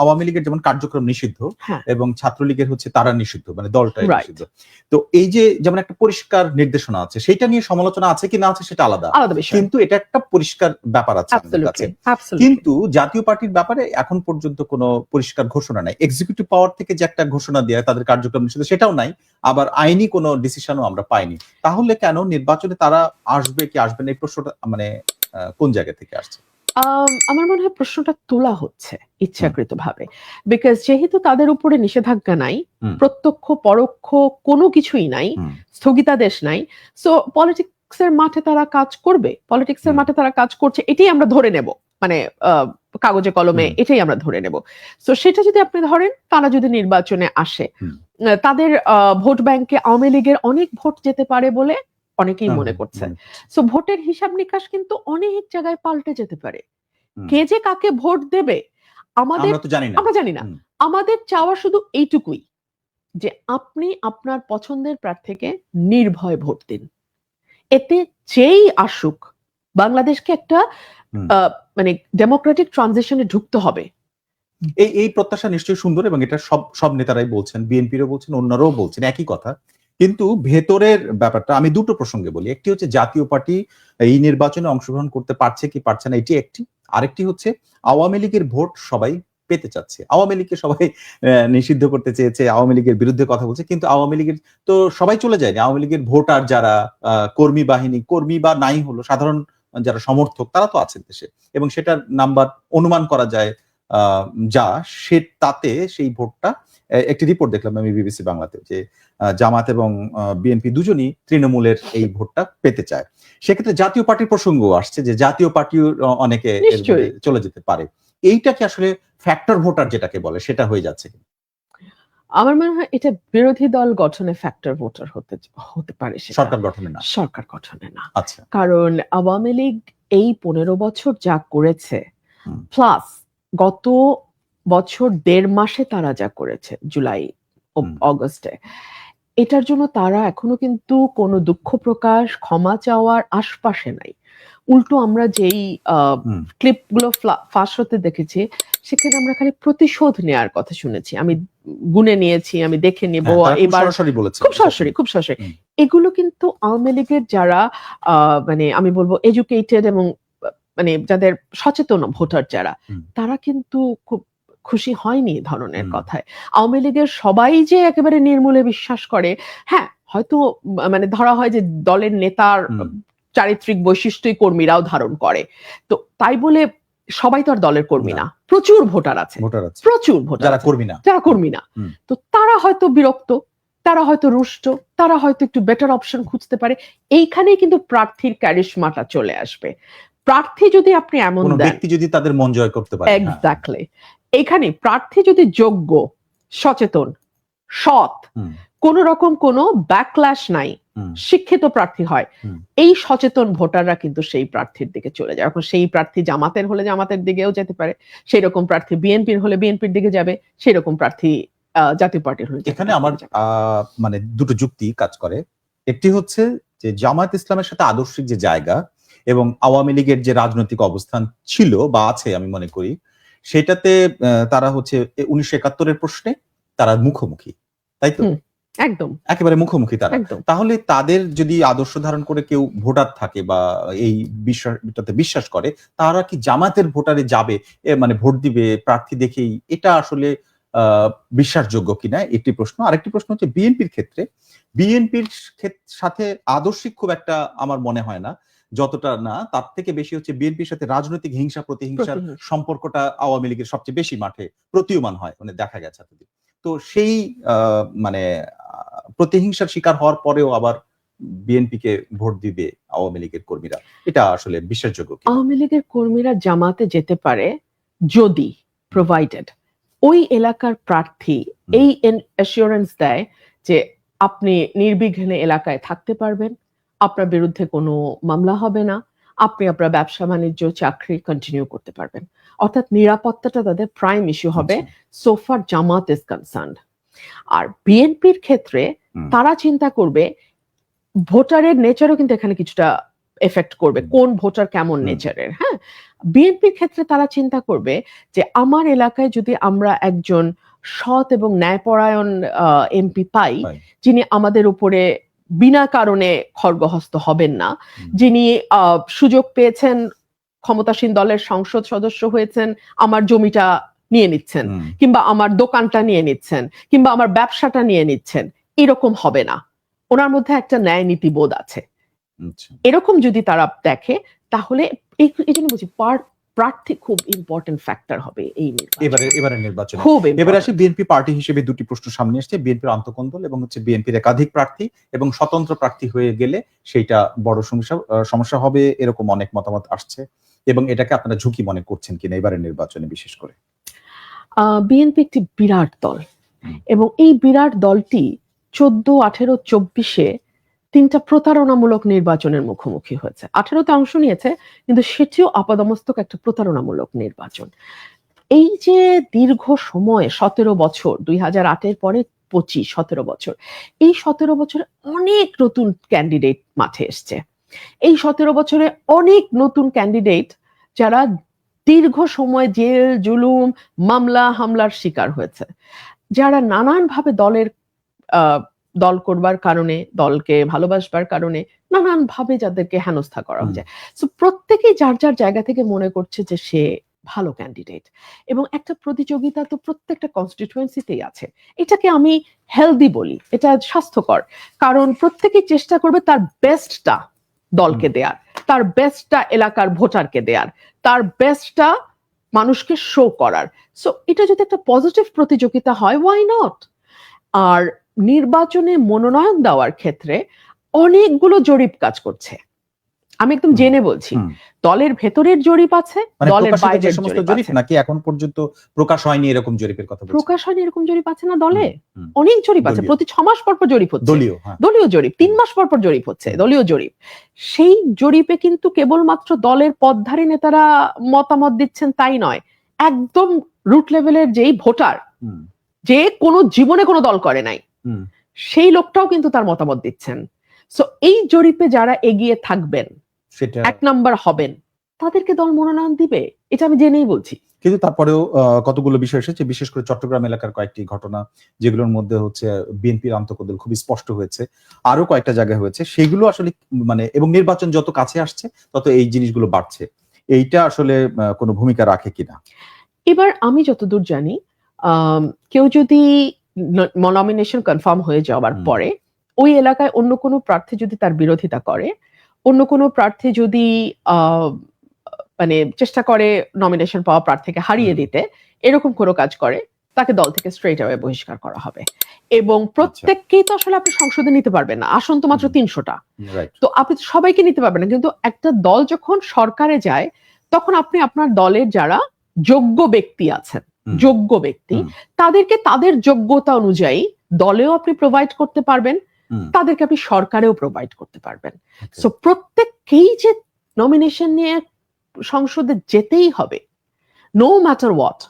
আওয়ামী লীগের যেমন কার্যক্রম নিষিদ্ধ হ্যাঁ। এবং ছাত্রলীগের হচ্ছে তারা নিষিদ্ধ মানে দলটাই নিষিদ্ধ। তো এই যে যেমন একটা পরিষ্কার নির্দেশনা আছে সেটা নিয়ে সমালোচনা আছে কি না আছে সেটা আলাদা। কিন্তু এটা একটা পরিষ্কার ব্যাপার আছে কিন্তু জাতীয় পার্টির ব্যাপারে এখন পর্যন্ত কোনো পরিষ্কার ঘোষণা নাই। এক্সিকিউটিভ পাওয়ার থেকে যে একটা ঘোষণা দেয় তাদের কার্যক্রম নিষিদ্ধ সেটাও নাই। আবার আইনি কোনো ডিসিশনও আমরা পাইনি। তাহলে কেন নির্বাচনে তারা আসবে কি আসবে না এই প্রশ্নটা মানে কোন জায়গা থেকে আসছে? আমার মনে হয় প্রশ্নটা তোলা হচ্ছে ইচ্ছাকৃতভাবে। বিকজ যেহেতু তাদের উপরে নিষেধাজ্ঞা নাই প্রত্যক্ষ পরোক্ষ কোনো কিছুই নাই স্থগিতাদেশ নাই সো পলিটিক্স এর মাঠে তারা কাজ করবে পলিটিক্স এর মাঠে তারা কাজ করছে এটাই আমরা ধরে নেব। মানে আহ, কাগজে কলমে এটাই আমরা ধরে নেব। সো সেটা যদি আপনি ধরেন তারা যদি নির্বাচনে আসে তাদের আহ, ভোট ব্যাংকে আওয়ামী লীগের অনেক ভোট যেতে পারে বলে অনেকেই মনে করছে। সো ভোটের হিসাব নিকাশ কিন্তু অনেক জায়গায় পাল্টে যেতে পারে। কে যে কাকে ভোট দেবে আমাদের আমরা জানি না। আমাদের চাওয়া শুধু এইটুকুই যে আপনি আপনার পছন্দের প্রার্থীকে নির্ভয় ভোট দিন। এতে যেই আসুক বাংলাদেশকে একটা আহ, মানে ডেমোক্রেটিক ট্রানজিশনে ঢুকতে হবে। এই এই প্রত্যাশা নিশ্চয়ই সুন্দর এবং এটা সব সব নেতারাই বলছেন বিএনপিরও বলছেন অন্যরাও বলছেন একই কথা। কিন্তু ভেতরের ব্যাপারটা, আমি দুটো প্রসঙ্গে বলি। একটি হচ্ছে জাতীয় পার্টি এই নির্বাচনে অংশগ্রহণ করতে পারছে কি পারছে না, এটি একটি। আরেকটি হচ্ছে আওয়ামী লীগের ভোট সবাই পেতে চাচ্ছে। আওয়ামী লীগকে সবাই নিষিদ্ধ করতে চেয়েছে, আওয়ামী লীগের বিরুদ্ধে কথা বলছে, কিন্তু আওয়ামী লীগের তো সবাই চলে যায়নি। আওয়ামী লীগের ভোটার যারা কর্মী বাহিনী, কর্মী বা নাই হলো, সাধারণ যারা সমর্থক, তারা তো আছেন দেশে। এবং সেটার নাম্বার অনুমান করা যায় যা সে তাতে সেই ভোটটা একটি রিপোর্ট দেখলাম আমি বিবিসি বাংলাতে যে জামাত এবং বিএনপি দুজনই তৃণমূলের এই ভোটটা পেতে চায়। সেক্ষেত্রে জাতীয় পার্টির প্রসঙ্গ আসছে যে জাতীয় পার্টিও অনেকে চলে যেতে পারে। এইটা কি আসলে ফ্যাক্টর ভোটার যেটাকে বলে সেটা হয়ে যাচ্ছে আমার মনে হয় এটা বিরোধী দল গঠনে ফ্যাক্টর ভোটার হতে হতে পারে সরকার গঠনে না? সরকার গঠনে না। আচ্ছা। কারণ আওয়ামী লীগ এই পনেরো বছর যা করেছে প্লাস গত বছর দেড় মাসে তারা যা করেছে জুলাই অগস্টে এটার জন্য তারা এখনও কিন্তু কোনো দুঃখ প্রকাশ ক্ষমা চাওয়ার আশপাশে নাই। উল্টো আমরা যেই। ক্লিপগুলো ফাঁস হতে দেখেছি সেখানে আমরা খালি প্রতিশোধ নেয়ার কথা শুনেছি। আমি গুনে নিয়েছি আমি দেখে নেব হ্যাঁ, খুব এবার সরাসরি খুব সরাসরি খুব সরাসরি। এগুলো কিন্তু আওয়ামী লীগের যারা আহ, মানে আমি বলব এডুকেটেড এবং মানে যাদের সচেতন ভোটার যারা তারা কিন্তু খুব খুশি হয়নি ধরনের কথায়। আওয়ামী লীগের সবাই যে একেবারে নির্মূলে বিশ্বাস করে হ্যাঁ হয়তো মানে ধরা হয় যে দলের নেতার চারিত্রিক বৈশিষ্ট্যই কর্মীরাও ধারণ করে। তো তাই বলে সবাই তো আর দলের কর্মী না। না প্রচুর ভোটার আছে। প্রচুর ভোটার যারা কর্মী না। যারা কর্মী না। তো তারা হয়তো বিরক্ত তারা হয়তো রুষ্ট তারা হয়তো একটু বেটার অপশন খুঁজতে পারে। এইখানেই কিন্তু প্রার্থীর ক্যারিশমাটা চলে আসবে। প্রার্থী যদি আপনি এমন ব্যক্তি যদি তাদের মন জয় করতে পারে। এক্স্যাক্টলি এইখানে প্রার্থী যদি যোগ্য সচেতন সৎ কোন রকম কোনো ব্যাকল্যাশ নাই শিক্ষিত প্রার্থী হয় এই সচেতন ভোটাররা কিন্তু সেই প্রার্থীর দিকে চলে যায়। এখন সেই প্রার্থী জামাতের হলে জামাতের দিকেও যেতে পারে সেই রকম প্রার্থী বিএনপির হলে বিএনপির দিকে যাবে সেই রকম প্রার্থী আহ, জাতীয় পার্টির হলে এখানে আমার আহ, মানে দুটো যুক্তি কাজ করে। একটি হচ্ছে যে জামায়াত ইসলামের সাথে আদর্শিক যে জায়গা এবং আওয়ামী লীগের যে রাজনৈতিক অবস্থান ছিল বা আছে আমি মনে করি সেটাতে তারা হচ্ছে উনিশশো একাত্তরের প্রশ্নে তারা মুখোমুখি তাই তো? একদম। একেবারে মুখোমুখি তারা। তাহলে তাদের যদি আদর্শ ধারণ করে কেউ ভোটার থাকে বা এই বিষয়টাতে বিশ্বাস করে তারা কি জামাতের ভোটারে যাবে মানে ভোট দিবে প্রার্থী দেখেই? এটা আসলে আহ, বিশ্বাসযোগ্য কিনা? একটি প্রশ্ন। আরেকটি প্রশ্ন হচ্ছে বিএনপির ক্ষেত্রে বিএনপির সাথে আদর্শিক খুব একটা আমার মনে হয় না। যতটা না তার থেকে বেশি হচ্ছে বিএনপির সাথে রাজনৈতিক হিংসা প্রতিহিংসার সম্পর্কটা আওয়ামী লীগের সবচেয়ে বেশি মাঠে প্রতীয়মান হয় মানে দেখা গেছে এতদিন। তো সেই মানে প্রতিহিংসার শিকার হওয়ার পরেও আবার বিএনপি কে ভোট দিবে আওয়ামী লীগের কর্মীরা। এটা আসলে বিশ্বাসযোগ্য আওয়ামী লীগের কর্মীরা জামাতে যেতে পারে যদি প্রোভাইডেড ওই এলাকার প্রার্থী এই অ্যাসিওরেন্স দেয় যে আপনি নির্বিঘ্নে এলাকায় থাকতে পারবেন। আপনার বিরুদ্ধে কোনো মামলা হবে না। আপনি আপনার ব্যবসা বাণিজ্য চাকরি কন্টিনিউ করতে পারবেন। অর্থাৎ নিরাপত্তাটা তাদের প্রাইম ইস্যু হবে সোফার জামাত ইজ কনসার্ন আর বিএনপির ক্ষেত্রে তারা চিন্তা করবে ভোটারের নেচারও কিন্তু এখানে কিছুটা এফেক্ট করবে কোন ভোটার কেমন নেচারের হ্যাঁ? বিএনপির ক্ষেত্রে তারা চিন্তা করবে যে আমার এলাকায় যদি আমরা একজন সৎ এবং ন্যায়পরায়ণ এমপি পাই পাই। যিনি আমাদের উপরে বিনা কারণে খড়গহস্ত হবেন না। যিনি সুযোগ পেয়েছেন ক্ষমতাসীন দলের সংসদ সদস্য হয়েছেন আমার জমিটা নিয়ে নিচ্ছেন কিংবা আমার দোকানটা নিয়ে নিচ্ছেন কিংবা আমার ব্যবসাটা নিয়ে নিচ্ছেন এরকম হবে না। ওনার মধ্যে একটা ন্যায় নীতি বোধ আছে। আচ্ছা। এরকম যদি তারা দেখে তাহলে এই এই জন্য বলছি পার- প্রার্থী খুব ইম্পর্টেন্ট ফ্যাক্টর হবে এই এবারে এবারে নির্বাচনে। খুব এবারে আসি বিএনপি পার্টি হিসেবে দুটি প্রশ্ন সামনে আসছে। বিএনপির আন্তকন্দল এবং হচ্ছে বিএনপির একাধিক প্রার্থী এবং স্বতন্ত্র প্রার্থী হয়ে গেলে সেইটা বড় সমস্যা সমস্যা হবে এরকম অনেক মতামত আসছে এবং এটাকে আপনারা ঝুঁকি মনে করছেন কিনা এবারের নির্বাচনে বিশেষ করে। বিএনপি একটি বিরাট দল এবং এই বিরাট দলটি চোদ্দ আঠেরো চব্বিশে তিনটা প্রতারণামূলক নির্বাচনের মুখোমুখি হয়েছে। আঠেরোতে অংশ নিয়েছে, কিন্তু সেটিও আপাদমস্তক একটা প্রতারণামূলক নির্বাচন। এই যে দীর্ঘ সময় সতেরো বছর, দুই হাজার আটের পরে পঁচিশ, সতেরো বছর, এই সতেরো বছরে অনেক নতুন ক্যান্ডিডেট মাঠে এসছে। এই সতেরো বছরে অনেক নতুন ক্যান্ডিডেট যারা দীর্ঘ সময় জেল, জুলুম, মামলা, হামলার শিকার হয়েছে। যারা নানানভাবে দলের দল করবার কারণে দলকে ভালোবাসবার কারণে নানানভাবে যাদেরকে হেনস্থা করা। হয়েছে সো প্রত্যেকেই যার যার জায়গা থেকে মনে করছে যে সে ভালো ক্যান্ডিডেট এবং একটা প্রতিযোগিতা তো প্রত্যেকটা কনস্টিটুয়েন্সিতেই আছে। এটাকে আমি হেলদি বলি এটা স্বাস্থ্যকর। কারণ প্রত্যেকেই চেষ্টা করবে তার বেস্টটা দলকে দেয়ার তার বেস্টটা এলাকার ভোটারকে দেয়ার তার বেস্টটা মানুষকে শো করার। সো এটা যদি একটা পজিটিভ প্রতিযোগিতা হয় ওয়াই নট আর নির্বাচনে মনোনয়ন দেওয়ার ক্ষেত্রে অনেকগুলো জরিপ কাজ করছে। আমি একদম জেনে বলছি। দলের ভেতরের জরিপ আছে মানে দলের বাইরের সমস্ত জরিপ নাকি এখন পর্যন্ত প্রকাশ হয়নি এরকম জরিপের কথা প্রকাশ হয়নি এরকম জরিপ আছে না দলে। অনেক জরিপ আছে। প্রতি ছ মাস পর পর জরিপ হচ্ছে। দলীয় হ্যাঁ। দলীয় জরিপ তিন মাস পর পর জরিপ হচ্ছে দলীয় জরিপ। সেই জরিপে কিন্তু কেবলমাত্র দলের পদধারী নেতারা মতামত দিচ্ছেন তাই নয় একদম রুট লেভেলের যেই ভোটার যে কোনো জীবনে কোনো দল করে নাই। সেই লোকটাও কিন্তু তার মতামত দিচ্ছেন। সো এই জরিপে যারা এগিয়ে থাকবেন সেটা এক নাম্বার হবেন তাদেরকে দল মনোনয়ন দিবে এটা আমি জেনেই বলছি। কিন্তু তারপরেও কতগুলো বিষয় এসেছে বিশেষ করে চট্টগ্রাম এলাকার কয়েকটি ঘটনা যেগুলোর মধ্যে হচ্ছে বিএনপির আন্তকদল খুবই স্পষ্ট হয়েছে। আরও কয়েকটা জায়গায় হয়েছে। সেগুলো আসলে মানে এবং নির্বাচন যত কাছে আসছে তত এই জিনিসগুলো বাড়ছে। এইটা আসলে কোনো ভূমিকা রাখে কিনা? এবার আমি যতদূর জানি কেউ যদি নমিনেশন কনফার্ম হয়ে যাওয়ার পরে ওই এলাকায় অন্য কোনো প্রার্থী যদি তার বিরোধিতা করে অন্য কোনো প্রার্থী যদি আহ, মানে চেষ্টা করে নমিনেশন পাওয়া প্রার্থীকে হারিয়ে দিতে এরকম কোনো কাজ করে তাকে দল থেকে স্ট্রেট অ্যাওয়ে বহিষ্কার করা হবে। এবং প্রত্যেককেই তো আসলে আপনি সংসদে নিতে পারবেন না আসন তো মাত্র তিনশোটা। তো আপনি তো সবাইকে নিতে পারবেন না কিন্তু একটা দল যখন সরকারে যায় তখন আপনি আপনার দলের যারা যোগ্য ব্যক্তি আছেন। যোগ্য ব্যক্তি তাদেরকে তাদের যোগ্যতা অনুযায়ী দলেও আপনি প্রোভাইড করতে পারবেন তাদেরকে আপনি সরকারেও প্রোভাইড করতে পারবেন। সো প্রত্যেককেই যে নমিনেশন নিয়ে সংসদে যেতেই হবে নো ম্যাটার হোয়াট